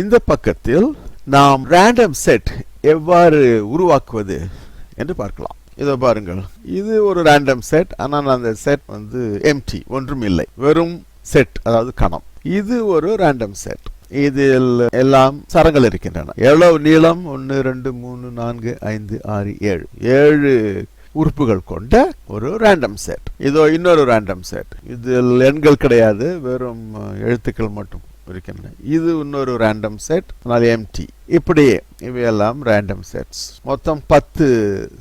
இந்த பக்கத்தில் நாம் ரேண்டம் செட் எவ்வாறு உருவாக்குவது என்று பார்க்கலாம். இதை பாருங்கள். இது ஒரு ரேண்டம் செட் ஆனால் அந்த செட் வந்து எம்டி ஒன்றும் இல்லை. வெறும் செட் அதாவது கணம். இது ஒரு ரேண்டம் செட் இதில் எல்லாம் சரங்கள் இருக்கின்றன. எவ்வளவு நீளம்? ஒன்று ரெண்டு மூணு நான்கு ஐந்து ஆறு ஏழு. ஏழு உறுப்புகள் கொண்ட ஒரு ரேண்டம் செட் இதோ இன்னொரு ரேண்டம் செட் இதில் எண்கள் கிடையாது. வெறும் எழுத்துக்கள் மட்டும். இருக்கின்றன இது இன்னொரு ரேண்டம் செட் அதனால் எம்டி இப்படியே இவையெல்லாம் ரேண்டம் செட்ஸ் மொத்தம் பத்து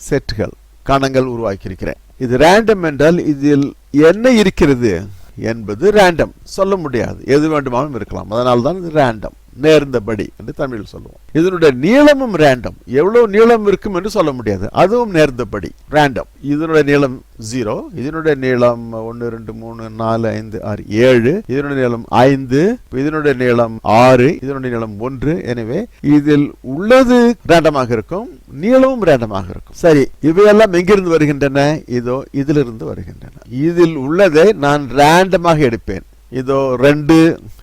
செட்டுகள் கணங்கள் உருவாக்கியிருக்கிறேன். இது ரேண்டம் என்றால் இதில் என்ன இருக்கிறது என்பது ரேண்டம் சொல்ல முடியாது. எது வேண்டுமானும் இருக்கலாம். அதனால்தான் இது ரேண்டம் நேர்ந்தபடி என்று தமிழில் சொல்லுவோம். இதனுடைய நீளமும் ரேண்டம் எவ்வளவு நீளம் இருக்கும் என்று சொல்ல முடியாது. அதுவும் நேர்ந்தபடி ரேண்டம் இதனுடைய நீளம் ஜீரோ இதனுடைய நீளம் ஒன்று ரெண்டு மூணு நாலு ஐந்து ஆறு ஏழு இதனுடைய நீளம் ஐந்து இதனுடைய நீளம் ஆறு இதனுடைய நீளம் ஒன்று. எனவே இதில் உள்ளது ரேண்டமாக இருக்கும் நீளமும் ரேண்டமாக இருக்கும். சரி இவையெல்லாம் எங்கிருந்து வருகின்றன? இதோ இதிலிருந்து வருகின்றன. இதில் உள்ளதை நான் ரேண்டமாக எடுப்பேன். இதோ ரெண்டு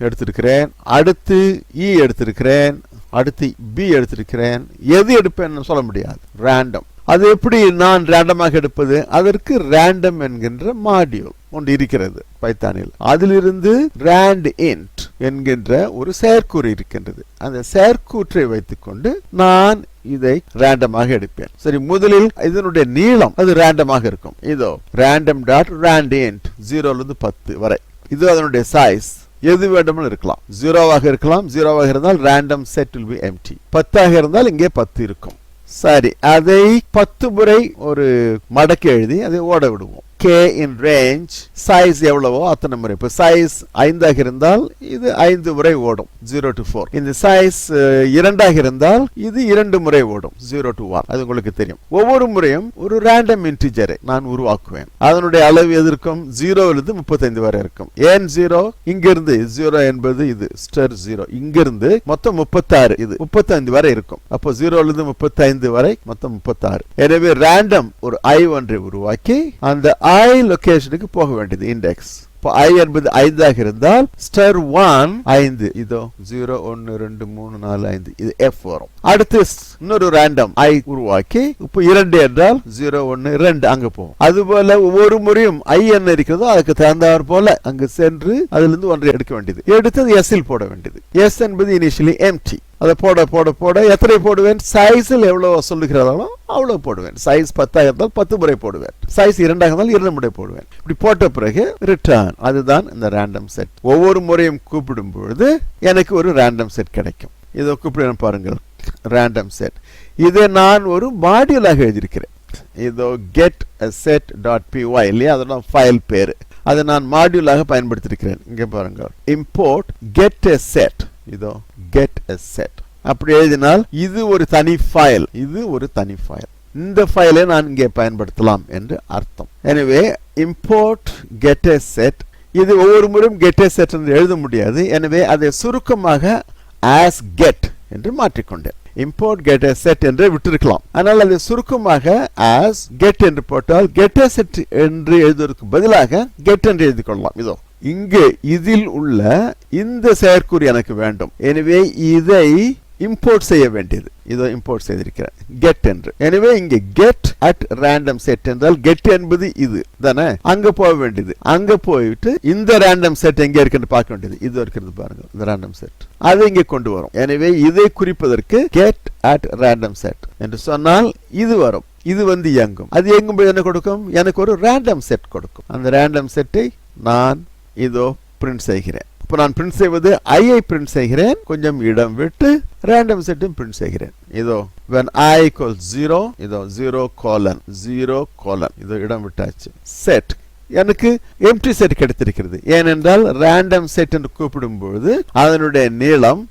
எடுத்திருக்கிறேன். அடுத்து இ எடுத்திருக்கிறேன். அடுத்து பி எடுத்திருக்கிறேன். எது எடுப்பேன்னு சொல்ல முடியாது. ரேண்டம் அது எப்படி நான் ரேண்டமாக எடுப்பது? அதற்கு ரேண்டம் என்கின்ற மாடியூல் ஒன்று இருக்கிறது பைத்தானில். அதிலிருந்து ரேண்ட் இன்ட் என்கின்ற ஒரு செயற்கூறு இருக்கின்றது. அந்த செயற்கூற்றை வைத்துக்கொண்டு நான் இதை ரேண்டமாக எடுப்பேன். சரி முதலில் இதனுடைய நீளம் அது ரேண்டமாக இருக்கும். இதோ ரேண்டம் டாட் ரேண்ட் இன்ட் ஜீரோல இருந்து பத்து வரை. இது அதனுடைய சைஸ் எது வேண்டுமானாலும் இருக்கலாம். ஜீரோவாக இருக்கலாம். ஜீரோவாக இருந்தால் random set will be empty பத்தாக இருந்தால் இங்கே பத்து இருக்கும். சரி அதை பத்து முறை ஒரு மடக்கி எழுதி அதை ஓட விடுவோம். கே இன் ரேஞ்ச் சைஸ் எவ்வளவோ அத்தனை முறை. இப்போ சைஸ் ஐந்தாக இருந்தால் இது ஐந்து முறை ஓடும் ஜீரோ டு ஃபோர் இந்த சைஸ் இரண்டாக இருந்தால் இது இரண்டு முறை ஓடும் ஜீரோ டு ஒன் அது உங்களுக்கு தெரியும். ஒவ்வொரு முறையும் ஒரு ரேண்டம் இன்டிஜரை நான் உருவாக்குவேன். அதனுடைய அளவு எது இருக்கும் ஜீரோவிலிருந்து முப்பத்தைந்து வரை இருக்கும். ஏன் ஜீரோ இங்கிருந்து ஜீரோ என்பது இது ஸ்டர் ஜீரோ இங்கிருந்து மொத்தம் முப்பத்தாறு இது முப்பத்தைந்து வரை இருக்கும். அப்போ ஜீரோலிருந்து முப்பத்தைந்து வரை மொத்தம் முப்பத்தாறு. எனவே ரேண்டம் ஒரு ஐ ஒன்றை உருவாக்கி அந்த ஐ ஐ லொகேஷனுக்கு போக வேண்டியது இண்டெக்ஸ் இப்போ ஐ என்பது ஐந்தாக இருந்தால் ஸ்டர் ஒன் ஐந்து. இதோ ஜீரோ ஒன்னு ரெண்டு மூணு நாலு ஐந்து. இது எஃப் வரும். அடுத்து இன்னொரு ரேண்டம் ஐ உருவாக்கி இப்போ இரண்டு என்றால் ஜீரோ ஒன்னு ரெண்டு அங்க போகும். அதுபோல ஒவ்வொரு முறையும் ஐ என்ன இருக்கிறதோ அதுக்கு தகுந்தவர் போல அங்கு சென்று அதிலிருந்து ஒன்றை எடுக்க வேண்டியது. எடுத்தது எஸ் இல் போட வேண்டியது. எஸ் என்பது இனிஷியலி எம்டி அதை போட போட போட எத்தனை போடுவேன்? சைஸில் எவ்வளோ சொல்லுகிறதாலும் அவ்வளோ போடுவேன். சைஸ் பத்தாக இருந்தால் பத்து முறை போடுவேன். சைஸ் இரண்டாக இருந்தால் இரண்டு முறை போடுவேன். இப்படி போட்ட பிறகு ரிட்டர்ன் அதுதான் இந்த ரேண்டம் செட் ஒவ்வொரு முறையும் கூப்பிடும் பொழுது எனக்கு ஒரு ரேண்டம் செட் கிடைக்கும். இதை கூப்பிடுவேன் பாருங்கள். ரேண்டம் செட் இதை நான் ஒரு மாடியூலாக எழுதியிருக்கிறேன். இதோ கெட் செட் டாட் பிஒய் இல்லையா? அதோட ஃபைல் பேர். அதை நான் மாடியூலாக பயன்படுத்தியிருக்கிறேன். இங்கே பாருங்கள். இம்போர்ட் கெட் எ செட் இதோ கெட் எ செட் அப்படி எழுதினால் இது ஒரு தனி ஃபைல் இது ஒரு தனி ஃபைல் இந்த ஃபைலை நான் இங்கே பயன்படுத்தலாம் என்று அர்த்தம். எனவே இம்போர்ட் கெட் எ செட் இது ஒவ்வொரு முறையும் கெட் எ செட் என்று எழுத முடியாது. எனவே அதை சுருக்கமாக ஆஸ் கெட் என்று மாற்றிக்கொண்டேன். இம்போர்ட் கெட் எ செட் என்று விட்டிருக்கலாம். ஆனால் அதை சுருக்கமாக ஆஸ் கெட் என்று போட்டால் கெட் எ செட் என்று எழுதுவதற்கு பதிலாக கெட் என்று எழுதி கொள்ளலாம் இதோ இங்கே இதில் உள்ள இந்த செயற்குறி எனக்கு வேண்டும். எனவே இதை இம்போர்ட் செய்ய வேண்டியது. இதோ இம்போர்ட் செய்திருக்கிறேன். கெட் என்று. எனவே இங்கே கெட் அட் ரேண்டம் செட் என்றால் கெட் என்பது இது. தானே? அங்க போக வேண்டியது. அங்க போயிட்டு இந்த ரேண்டம் செட் எங்க இருக்குன்னு பார்க்க வேண்டியது. இது இருக்கிறது பாருங்க இந்த ரேண்டம் செட் அதை இங்கே கொண்டு வரும். எனவே இதை குறிப்பதற்கு கெட் அட் ரேண்டம் செட் என்று சொன்னால் இது வரும். இது வந்து இயங்கும். அது இயங்கும் போது என்ன கொடுக்கும்? எனக்கு ஒரு ரேண்டம் செட் கொடுக்கும். அந்த ரேண்டம் செட்டை நான் இதோ பிரிண்ட் செய்கிறேன். இப்போ நான் பிரிண்ட் செய்வது ஐயை பிரிண்ட் செய்கிறேன். கொஞ்சம் இடம் விட்டு ரேண்டம் செட்டும் பிரிண்ட் செய்கிறேன். இதோ when i equals 0 இதோ 0 கோலன் 0 கோலன் இதோ இடம் விட்டாச்சு. செட் எனக்கு எம்டி செட் கிடைத்திருக்கிறது. ஏனென்றால் ரேண்டம் செட் என்று கூப்பிடும்பொழுது அதனுடைய நீளம்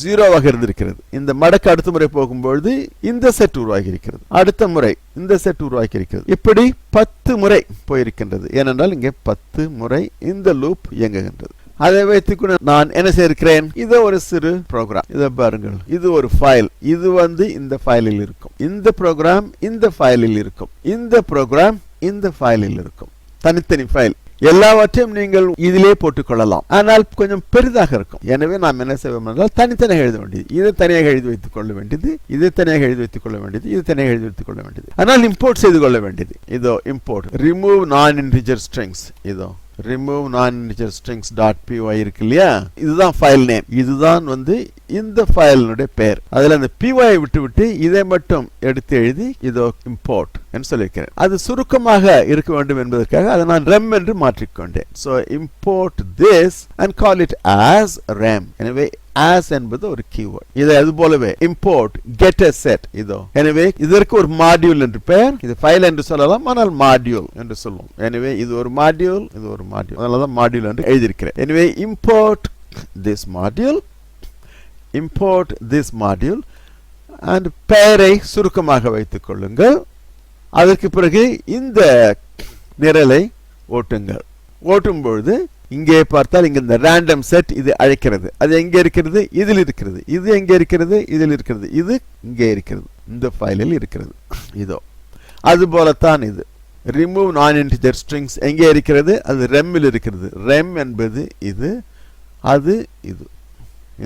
ஜீரோவாக இருந்திருக்கிறது. இந்த மடக்கு அடுத்த முறை போகும்பொழுது இந்த செட் உருவாகி இருக்கிறது அடுத்த முறை இந்த செட் உருவாக்கி இருக்கிறது இப்படி பத்து முறை போயிருக்கின்றது. ஏனென்றால் இங்கே பத்து முறை இந்த லூப் இயங்குகின்றது. அதை வைத்துக்கொண்டு நான் என்ன செய்திருக்கிறேன்? இது ஒரு சிறு ப்ரோக்ராம் இதை பாருங்கள். இது ஒரு ஃபைல் இது வந்து இந்த ஃபைலில் இருக்கும். இந்த ப்ரோக்ராம் இந்த ஃபைலில் இருக்கும். இந்த ப்ரோக்ராம் இந்த ஃபைலில் இருக்கும். தனித்தனி ஃபைல் எல்லாவற்றையும் நீங்கள் இதிலே போட்டுக்கொள்ளலாம். ஆனால் கொஞ்சம் பெரிதாக இருக்கும். எனவே நாம் என்ன செய்வோம் என்றால் தனித்தனியாக எழுத வேண்டியது. இதை தனியாக எழுதி வைத்துக் கொள்ள வேண்டியது இதை தனியாக எழுதி வைத்துக் கொள்ள வேண்டியது இது தனியாக எழுதி வைத்துக் கொள்ள வேண்டியது. ஆனால் இம்போர்ட் செய்து கொள்ள வேண்டியது. இதோ import remove non integer strings இதோ remove non integer strings dot P Y இருக்கு இல்லையா? இதுதான் ஃபைல் நேம் இதுதான் வந்து இந்த ஃபைலினுடைய பெயர். அதுல அந்த பிஒய் விட்டு விட்டு இதை மட்டும் எடுத்து எழுதி இதோ இம்போர்ட் என்று சொல்லியிருக்கிறேன். அது சுருக்கமாக இருக்க வேண்டும் என்பதற்காக அதை நான் ரெம் என்று மாற்றிக்கொண்டேன். So import this and call it as rem எனவே ஆஸ் என்பது ஒரு கீவேர்ட் இதை அது போலவே இம்போர்ட் கெட் அ செட் இதோ. எனவே இதற்கு ஒரு மாடியூல் என்று பெயர். இது ஃபைல் என்று சொல்லலாம் ஆனால் மாடியூல் என்று சொல்லுவோம் எனவே இது ஒரு மாடியூல் இது ஒரு மாடியூல் அதனால தான் மாடியூல் என்று எழுதியிருக்கிறேன். எனவே import this module import this module and பெயரை சுருக்கமாக வைத்துக் கொள்ளுங்கள். அதற்கு பிறகு இந்த நிரலை ஓட்டுங்கள். ஓட்டும் பொழுது இங்கே பார்த்தால் இங்கே இந்த ரேண்டம் செட் இது அழைக்கிறது. அது எங்கே இருக்கிறது? இதில் இருக்கிறது. இது எங்கே இருக்கிறது? இதில் இருக்கிறது. இது இங்கே இருக்கிறது. இந்த ஃபைலில் இருக்கிறது. இதோ. அதுபோலத்தான் இது. ரிமூவ் நான் இன்டிஜர் ஸ்ட்ரிங்ஸ் எங்கே இருக்கிறது? அது ரெம்மில் இருக்கிறது. ரெம் என்பது இது அது இது.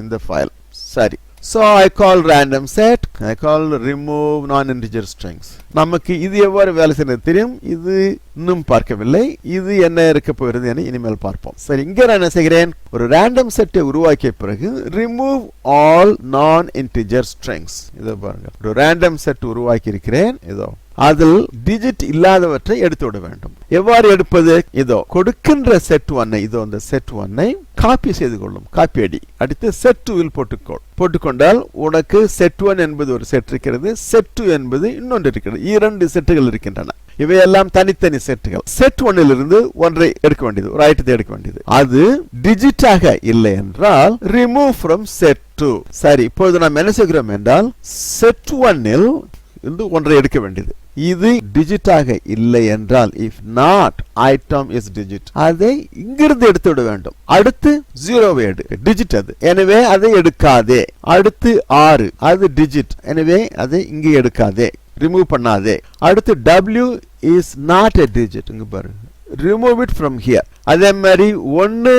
இந்த ஃபைல் சரி So I call random set, I call remove non-integer strings. நமக்கு இது எவ்வாறு வேலை செய்யறது தெரியும்? இது இன்னும் பார்க்கவில்லை. இது என்ன இருக்க போகிறது என இனிமேல் பார்ப்போம். சரி இங்க நான் என்ன செய்கிறேன்? ஒரு ரேண்டம் செட்டை உருவாக்கிய பிறகு remove all non integer strings இதோ பாருங்க. ஒரு ரேண்டம் செட் உருவாக்கி இருக்கிறேன் இதோ. அதில் டிஜிட் இல்லாதவற்றை எடுத்து விட வேண்டும். எவ்வாறு எடுப்பது? இதோ கொடுக்கின்ற செட் ஒன்னை இதோ அந்த செட் ஒன்னை காப்பி செய்து கொள்ளும். காப்பி அடி அடுத்து செட் டூவில் போட்டுக்கொள். போட்டுக்கொண்டால் உனக்கு செட் ஒன் என்பது ஒரு செட் இருக்கிறது செட் டூ என்பது இன்னொன்று இருக்கிறது. இரண்டு செட்டுகள் இருக்கின்றன. இவையெல்லாம் தனித்தனி செட்டுகள் செட் ஒன்னிலிருந்து ஒன்றை எடுக்க வேண்டியது ஒரு ஐட்டத்தை எடுக்க வேண்டியது. அது டிஜிட்டாக இல்லை என்றால் ரிமூவ் ஃப்ரம் செட் டூ சரி இப்பொழுது நாம் என்ன செய்கிறோம் என்றால் செட் ஒன்னில் இருந்து ஒன்றை எடுக்க வேண்டியது. இது டிஜிட்டாக இல்லை என்றால் if not item is digit அதை இங்கிருந்து எடுத்து விட வேண்டும். அடுத்து ஜீரோவை எடு. டிஜிட் அது. எனவே அதை எடுக்காதே. அடுத்து ஆறு. அது டிஜிட் எனவே அதை இங்கே எடுக்காதே. ரிமூவ் பண்ணாதே. அடுத்து W is not a digit இங்க பாருங்க ரிமூவ் இட் ஃப்ரம் ஹியர் அதே மாதிரி ஒன்னு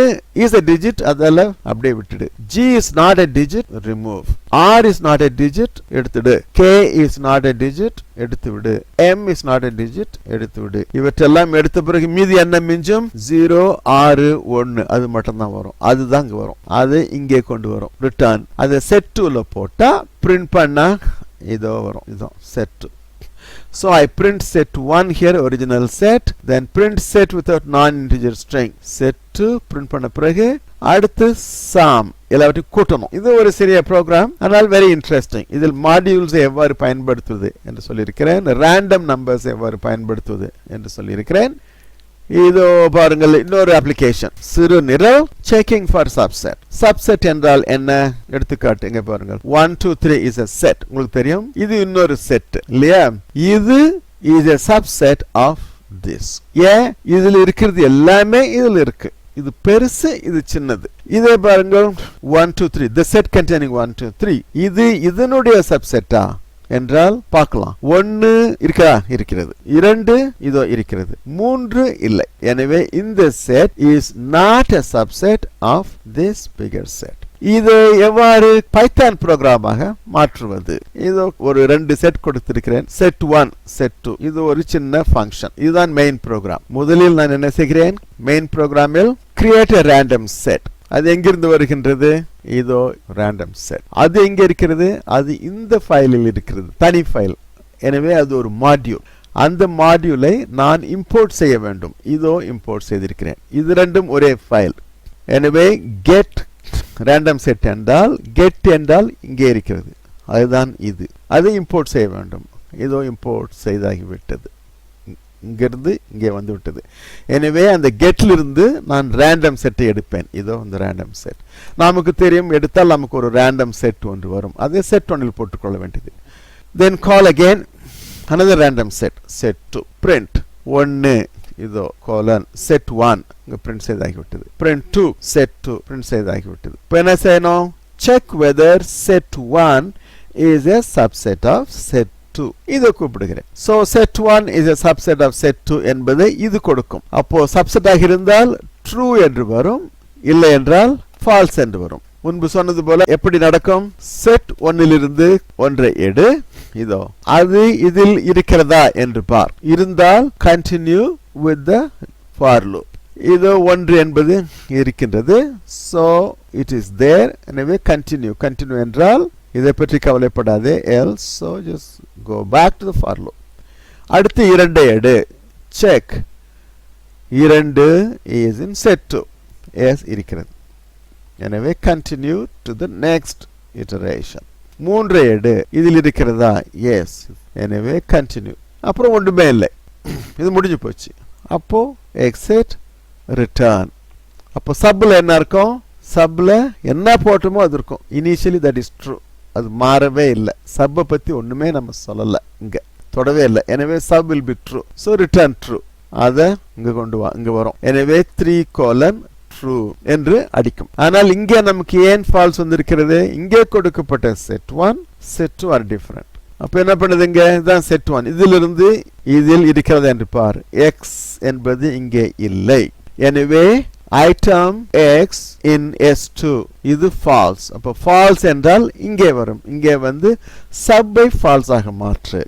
இஸ் அ டிஜிட் அதெல்லாம் அப்படியே விட்டுடு. G is not a digit remove R is not a digit எடுத்துடு. K is not a digit எடுத்து விடு M is not a digit எடுத்து விடு இவற்றெல்லாம் எடுத்த பிறகு மீதி என்ன மிஞ்சும்? ஜீரோ ஆறு ஒன்னு அது மட்டும் தான் வரும். அதுதான் இங்கே வரும். அது இங்கே கொண்டு வரும். ரிட்டர்ன் அதை செட் டூல போட்டா பிரிண்ட் பண்ணா இதோ வரும். இதோ set So I print set 1 here original set then print set without non-integer string. Set 2 print பண்ண பிறகு அடுத்து sum. எல்லாவற்றையும் கூட்டணும். இது ஒரு சிறிய ப்ரோக்ராம் ஆனால் வெரி இன்ட்ரெஸ்டிங் இதில் மாடியூல்ஸ் எவ்வாறு பயன்படுத்துவது என்று சொல்லியிருக்கிறேன். ரேண்டம் நம்பர்ஸ் எவ்வாறு பயன்படுத்துவது என்று சொல்லியிருக்கிறேன். இதோ பாருங்கள் இன்னொரு அப்ளிகேஷன் சிறு நிரல் செக்கிங் ஃபார் சப்செட் சப்செட் என்றால் என்ன? எடுத்துக்காட்டு இங்க பாருங்கள். One two three is a set உங்களுக்கு தெரியும்? இது இன்னொரு செட் இல்லையா? இது is a subset of this ஏன்? இதுல இருக்கிறது எல்லாமே இதுல இருக்கு. இது பெருசு இது சின்னது. இதே பாருங்கள். One two three the set containing one two three இது இதனுடைய சப்செட்டா என்றால் பார்க்கலாம். ஒன்று இருக்கா? இருக்கிறது. இரண்டு இதோ இருக்கிறது. மூன்று இல்லை. எனவே இந்த set is not a subset of this bigger set இதை எவ்வாறு பைத்தான் புரோகிராமாக மாற்றுவது? இதோ ஒரு ரெண்டு செட் கொடுத்திருக்கிறேன். செட் ஒன் செட் டூ இது ஒரு சின்ன ஃபங்க்ஷன் இதுதான் மெயின் ப்ரோக்ராம் முதலில் நான் என்ன செய்கிறேன்? மெயின் ப்ரோக்ராமில் கிரியேட் ரேண்டம் செட் அது எங்கிருந்து வருகின்றது? இதோ ரேண்டம் செட் அது எங்க இருக்கிறது? அது இந்த ஃபைலில் இருக்கிறது. தனி ஃபைல் எனவே அது ஒரு மாடியூல் அந்த மாடியூலை நான் இம்போர்ட் செய்ய வேண்டும். இதோ இம்போர்ட் செய்திருக்கிறேன். இது ரெண்டும் ஒரே ஃபைல் எனவே கெட் ரேண்டம் செட் என்றால் கெட் என்றால் இங்கே இருக்கிறது. அதுதான் இது. அதை இம்போர்ட் செய்ய வேண்டும். இதோ இம்போர்ட் செய்தாகிவிட்டது. இங்கேருந்து இங்கே வந்து விட்டது எனவே அந்த கெட்டிலிருந்து நான் ரேண்டம் செட்டை எடுப்பேன். இதோ அந்த ரேண்டம் செட் நமக்கு தெரியும் எடுத்தால் நமக்கு ஒரு ரேண்டம் செட் ஒன்று வரும். அதே செட் ஒன்றில் போட்டுக்கொள்ள வேண்டியது. Then call again another random set set two print ஒன்று இதோ கோலன் செட் ஒன் இங்கே print செய்தாகிவிட்டது. Print two set two print செய்தாகிவிட்டது. இப்போ என்ன செய்யணும்? Check whether set one is a subset of set two இதை கூப்பிடுகிறேன். So set one is a subset of set two என்பதை இது கொடுக்கும். அப்போ சப்செட் ஆக இருந்தால் ட்ரூ என்று வரும் இல்லை என்றால் ஃபால்ஸ் என்று வரும். முன்பு சொன்னது போல எப்படி நடக்கும்? செட் ஒன்னிலிருந்து ஒன்றை எடு. இதோ அது இதில் இருக்கிறதா என்று பார். இருந்தால் continue with the for loop இதோ ஒன்று என்பது இருக்கின்றது. சோ இட் இஸ் தேர் எனவே கண்டினியூ கண்டினியூ என்றால் இதை பற்றி கவலைப்படாதே else so just go back to the for loop அடுத்து இரண்டை எடு. செக் இரண்டு is in set two S இருக்கிறது. எனவே continue to the next iteration மூன்று எடு. இதில் இருக்கிறதா? எஸ் எனவே கண்டினியூ அப்புறம் ஒன்றுமே இல்லை. இது முடிஞ்சு போச்சு. அப்போ எக்ஸிட் ரிட்டர்ன் அப்போ சப்பில் என்ன இருக்கும்? சப்பில் என்ன போட்டோமோ அது இருக்கும். இனிஷியலி தட் இஸ் ட்ரூ அது மாறவே இல்லை. சப்பை பற்றி ஒன்றுமே நம்ம சொல்லலை. இங்கே தொடவே இல்லை. எனவே sub will be true so return true அதை இங்கே கொண்டு வா இங்கே வரும். எனவே த்ரீ கோலன் ட்ரூ என்று அடிக்கும். ஆனால் இங்கே நமக்கு ஏன் ஃபால்ஸ் வந்திருக்கிறது? இங்கே கொடுக்கப்பட்ட set one set two are different அப்போ என்ன பண்ணுது இங்கே? இதுதான் செட் ஒன் இதிலிருந்து இதில் இருக்கிறது என்று பார். எக்ஸ் என்பது இங்கே இல்லை. எனவே item x in S two இது ஃபால்ஸ் அப்போ ஃபால்ஸ் என்றால் இங்கே வரும். இங்கே வந்து சப்பை ஃபால்ஸ் ஆக மாற்று.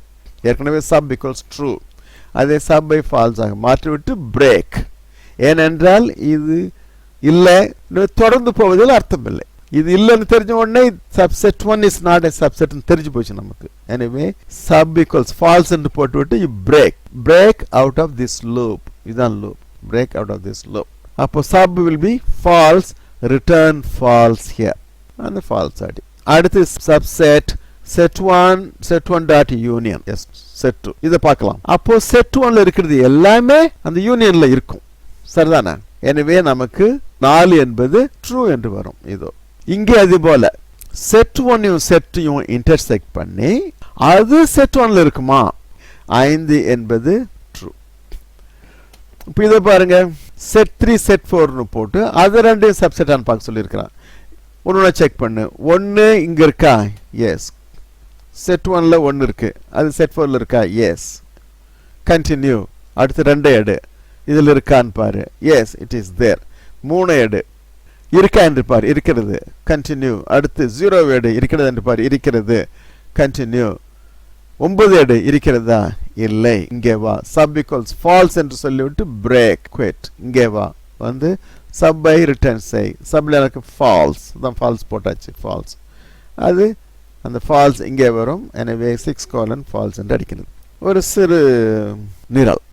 ஏற்கனவே சப் பிகாஸ் ட்ரூ அதை சப்பை ஃபால்ஸ் ஆக மாற்றிவிட்டு பிரேக் ஏனென்றால் இது இல்லை. தொடர்ந்து போவதில் அர்த்தம் இல்லை இது இல்லைன்னு தெரிஞ்ச உடனே subset one is not a சப்செட்னு தெரிஞ்சு போச்சு நமக்கு. எனவே சப் ஈக்குவல்ஸ் ஃபால்ஸ் என்று போட்டுவிட்டு you break break out of this loop இதுதான் loop break out of this loop அப்போ sub will be false return false here அந்த ஃபால்ஸ் ஆடி அடுத்து subset set one set one dot union S set two இதை பார்க்கலாம். அப்போ set ஒன்ல இருக்கிறது எல்லாமே அந்த யூனியன்ல இருக்கும். சரிதானே? எனவே நமக்கு நாலு என்பது ட்ரூ என்று வரும். இதோ இங்கே அது போல. செட் ஒன்னையும் செட்டையும் இன்டர்செக்ட் பண்ணி அது செட் ஒன்ல இருக்குமா? ஐந்து என்பது ட்ரூ இப்போ இதை பாருங்க. செட் த்ரீ செட் ஃபோர்னு போட்டு அது ரெண்டையும் சப்செட்டான்னு பார்க்க சொல்லியிருக்கிறான். ஒன்று செக் பண்ணு. ஒன்று இங்கே இருக்கா? எஸ் செட் ஒனில் ஒன்று இருக்குது அது செட் ஃபோரில் இருக்கா? எஸ் கண்டினியூ அடுத்து ரெண்டு எடு. இதில் இருக்கான்னு பாரு. எஸ் இட் இஸ் தேர் மூணு எடு. இருக்கா என்று பார். இருக்கிறது. கண்டினியூ அடுத்து ஜீரோ எடு. இருக்கிறது என்று பார். இருக்கிறது. கண்டினியூ ஒன்பது எடு. இருக்கிறதா? இல்லை. இங்கே வா. சப் ஈக்குவல்ஸ் ஃபால்ஸ் என்று சொல்லிவிட்டு பிரேக் குவிட் இங்கே வா. வந்து சப்பை ரிட்டர்ன் செய். சப்ல எனக்கு ஃபால்ஸ் தான் ஃபால்ஸ் போட்டாச்சு. ஃபால்ஸ் அது அந்த ஃபால்ஸ் இங்கே வரும். எனவே சிக்ஸ் கோலன் ஃபால்ஸ் என்று அடிக்கிறது. ஒரு சிறு நிரல்.